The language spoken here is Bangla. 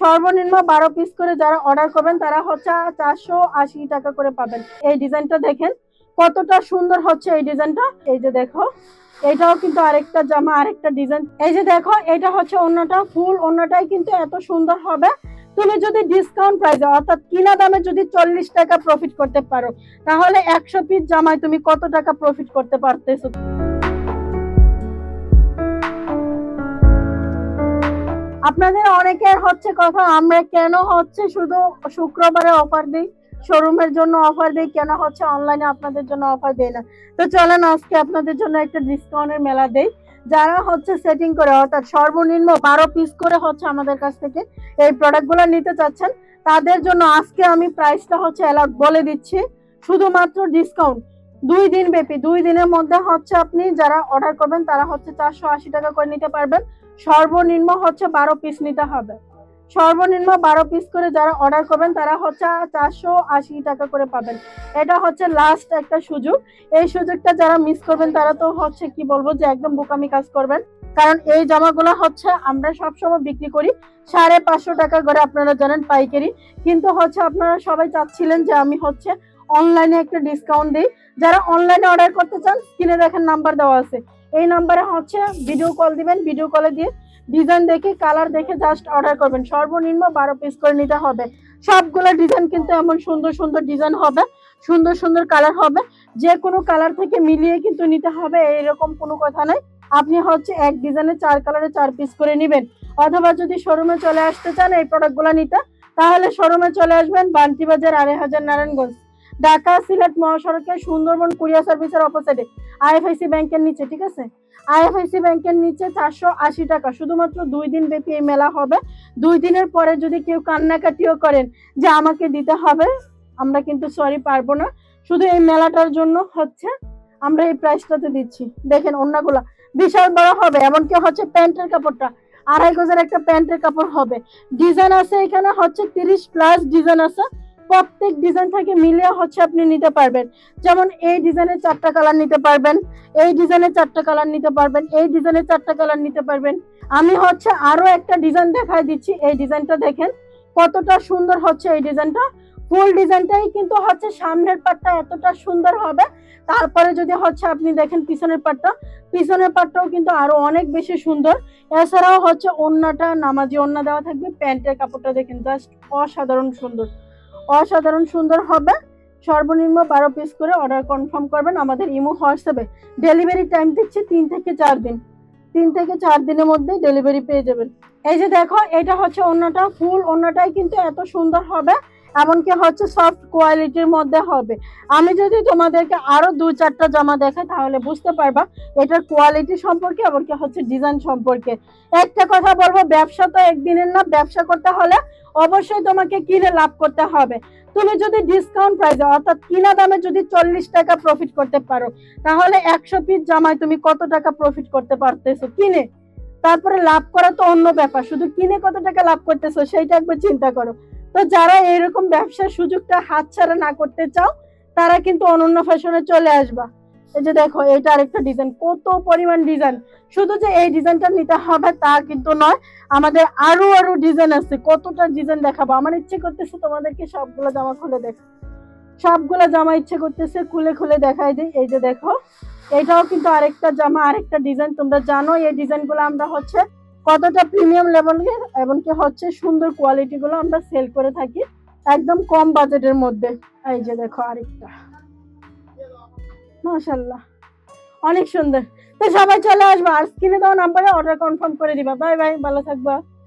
সর্বনিম্ন বারো পিস করে যারা অর্ডার করবেন, তারা হচ্ছে চারশো আশি টাকা করে পাবেন। এই ডিজাইনটা দেখেন, কতটা সুন্দর হচ্ছে এই ডিজাইনটা। এই যে দেখো, এটাও কিন্তু আরেকটা জামা, আরেকটা ডিজাইন। এই যে দেখো, এটা হচ্ছে অন্যটা, ফুল অন্যটাই কিন্তু এত সুন্দর হবে। তুমি যদি ডিসকাউন্ট প্রাইসে অর্থাৎ কিনা দামে যদি চল্লিশ টাকা প্রফিট করতে পারো, তাহলে একশো পিস জামায় তুমি কত টাকা প্রফিট করতে পারতেছো? আপনাদের অনেকের হচ্ছে কথা, আমরা কেন হচ্ছে শুধু শুক্রবারে অফার দিই? শোরুমের জন্য অফার দিই, কেন হচ্ছে অনলাইনে আপনাদের জন্য অফার দেই না? তো চলেন আজকে আপনাদের জন্য একটা ডিসকাউন্টের মেলা দেই, যারা হচ্ছে সেটিং করে, অর্থাৎ সর্বনিম্ন বারো পিস করে হচ্ছে আমাদের কাছ থেকে এই প্রোডাক্টগুলো নিতে চাচ্ছেন, তাদের জন্য আজকে আমি প্রাইসটা হচ্ছে অ্যালাউড বলে দিচ্ছি, শুধুমাত্র ডিসকাউন্ট দুই দিন ব্যাপী, দুই দিনের মধ্যে হচ্ছে আপনি যারা অর্ডার করবেন, তারা হচ্ছে চারশো আশি টাকা করে নিতে পারবেন। সর্বনিম্ন হচ্ছে বারো পিস নিতে হবে। সর্বনিম্ন বারো পিস করে যারা অর্ডার করবেন, তারা হচ্ছে চারশো আশি টাকা করে পাবেন। এটা হচ্ছে লাস্ট একটা সুযোগ। এই সুযোগটা যারা মিস করবেন, তারা তো হচ্ছে কি বলব যে একদম বোকামি কাজ করবেন। কারণ এই জামাগুলো হচ্ছে আমরা সবসময় বিক্রি করি। সাড়ে পাঁচশো টাকা করে আপনারা জানেন পাইকারি। কিন্তু হচ্ছে আপনারা সবাই চাচ্ছিলেন যে আমি হচ্ছে অনলাইনে একটা ডিসকাউন্ট দিই। যারা অনলাইনে অর্ডার করতে চান স্ক্রিনে দেখেন নাম্বার দেওয়া আছে। এই নাম্বারে হচ্ছে ভিডিও কল দিবেন ভিডিও কলে দিয়ে ডিজাইন দেখে কালার দেখে জাস্ট অর্ডার করবেন। সর্বনিম্ন বারো পিস করে নিতে হবে। সবগুলো ডিজাইন কিন্তু এমন সুন্দর সুন্দর ডিজাইন হবে, সুন্দর সুন্দর কালার হবে। যে কোনো কালার থেকে মিলিয়ে কিন্তু নিতে হবে এরকম কোনো কথা নাই। আপনি হচ্ছে এক ডিজাইনে চার কালারে চার পিস করে নেবেন। অথবা যদি শোরুমে চলে আসতে চান এই প্রোডাক্টগুলো নিতে, তাহলে শোরুমে চলে আসবেন বান্টি বাজার আড়াই হাজার নারায়ণগঞ্জ। ঢাকা, সিলেট, মহাসড়কে সুন্দরবন কুরিয়ার সার্ভিসের অপোজিটে। আইএফআইসি ব্যাংকের নিচে, ঠিক আছে? আইএফআইসি ব্যাংকের নিচে চারশো আশি টাকা। শুধুমাত্র দুই দিন ব্যাপী এই মেলা হবে। দুই দিনের পরে যদি কেউ কান্নাকাটিও করেন যে আমাকে দিতে হবে, আমরা কিন্তু সরি পারব না। শুধু এই মেলাটার জন্য হচ্ছে আমরা এই প্রাইসটাতে দিচ্ছি। দেখেন অন্যগুলা। বিশাল বড় হবে, এমনকি হচ্ছে প্যান্টের কাপড়টা। আড়াই গজের একটা প্যান্টের কাপড় হবে। ডিজাইন আছে এখানে হচ্ছে তিরিশ প্লাস ডিজাইন আছে। প্রত্যেক ডিজাইন থেকে মিলিয়ে হচ্ছে আপনি নিতে পারবেন। যেমন এই ডিজাইনের চারটা কালার নিতে পারবেন, এই ডিজাইনের চারটা কালার নিতে পারবেন, এই ডিজাইনের চারটা কালার নিতে পারবেন। আমি হচ্ছে আরও একটা ডিজাইন দেখাই দিচ্ছি, এই ডিজাইনটা দেখেন, কতটা সুন্দর হচ্ছে এই ডিজাইনটা ফুল ডিজাইনটাই কিন্তু হচ্ছে সামনের পাটটা এতটা সুন্দর হবে। তারপরে যদি হচ্ছে আপনি দেখেন পিছনের পাটটা পিছনের পাটটাও কিন্তু আরও অনেক বেশি সুন্দর। এছাড়াও হচ্ছে ওন্নাটা নামাজি ওন্না দেওয়া থাকবে, প্যান্টের কাপড়টা দেখেন জাস্ট অসাধারণ সুন্দর। অসাধারণ সুন্দর হবে। সর্বনিম্ন বারো পিস করে অর্ডার কনফার্ম করবেন আমাদের ইমো হোয়াটসঅ্যাপে। ডেলিভারি টাইম দিচ্ছি তিন থেকে চার দিন। তিন থেকে চার দিনের মধ্যে ডেলিভারি পেয়ে যাবেন। এই যে দেখো, এটা হচ্ছে অন্যটা ফুল অন্যটাই কিন্তু এত সুন্দর হবে। এমনকি হচ্ছে সফট কোয়ালিটির মধ্যে হবে। আমি যদি তোমাদেরকে আরও দু চারটা জামা দেখাই, তাহলে বুঝতে পারবা এটার কোয়ালিটি সম্পর্কে, এমনকি হচ্ছে ডিজাইন সম্পর্কে। একটা কথা বলব, ব্যবসা তো একদিনের না, ব্যবসা করতে হলে অবশ্যই তোমাকে কিনে লাভ করতে হবে। তুমি যদি ডিসকাউন্ট প্রাইসে অর্থাৎ কিনা দামে যদি চল্লিশ টাকা প্রফিট করতে পারো, তাহলে একশো পিস জামায় তুমি কত টাকা প্রফিট করতে পারতেছো কিনে? তারপরে লাভ করা তো অন্য ব্যাপার, শুধু কিনে কত টাকা লাভ করতেছো, সেইটা একবার চিন্তা করো। তো যারা এরকম ব্যবসার সুযোগটা হাতছাড়া না করতে চাও, তারা কিন্তু অনন্য ফ্যাশনে চলে আসবা। এই যে দেখো এটা আরেকটা ডিজাইন কত পরিমাণ ডিজাইন শুধু যে এই ডিজাইনটা নিতে হবে তা কিন্তু নয়, আমাদের আরও আরও ডিজাইন আছে। কতটা ডিজাইন দেখাবো? আমার ইচ্ছে করতেছে তোমাদেরকে সবগুলো জামা খুলে দেখ। সবগুলো জামা ইচ্ছে করতেছে খুলে খুলে দেখাই দিই। এই যে দেখো, এটাও কিন্তু আরেকটা জামা, আরেকটা ডিজাইন তোমরা জানো এই ডিজাইনগুলো আমরা হচ্ছে কতটা প্রিমিয়াম লেভেল এবং কি হচ্ছে সুন্দর কোয়ালিটি গুলো আমরা সেল করে থাকি, একদম কম বাজেটের মধ্যে। এই যে দেখো আরেকটা। মাশাল্লাহ অনেক সুন্দর। তো সবাই চলে আসব। আর স্ক্রিনে দেওয়া নাম্বারে অর্ডার কনফার্ম করে দিবা। বাই বাই ভালো থাকবা।